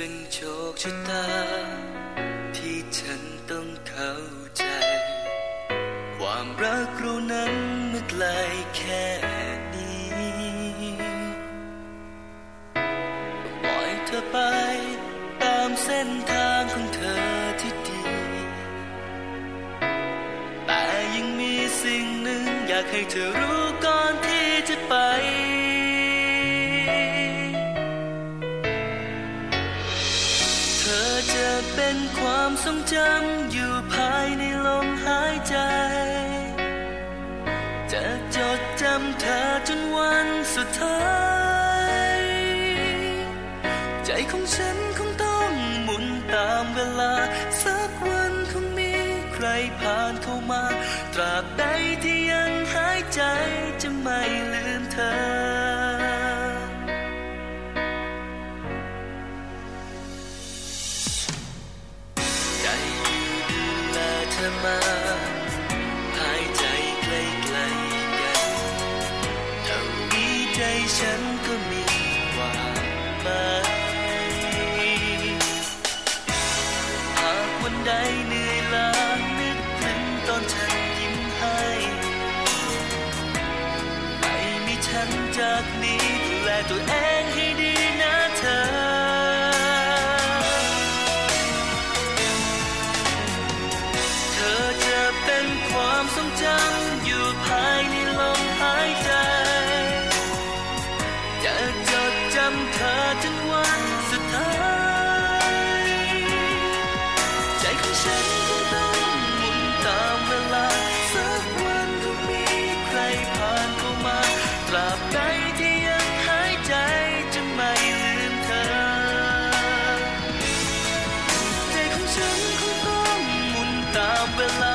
เป็นโชคชะตา ที่ฉันต้องเข้าใจ ความรักเรานั้นเมื่อไกลแค่นี้ปล่อยเธอไป ตามเส้นทางของเธอที่ดี แต่ยังมีสิ่งหนึ่งอยากให้เธอรู้ก่อนที่จะไป ทรงจำอยู่ภายในลมหายใจ จะจดจำเธอจนวันสุดท้าย ใจของฉันคงต้องหมุนตามเวลา สักวันคงมีใครผ่านเข้ามา ตราบใด ใจฉันก็มีความไปหากวันใดเหนื่อยล้านึกถึงตอนฉันยิ้มให้ไม่มีฉันจากนี้ดูแลตัวเองให้ดีนะเธอความทรงจำ will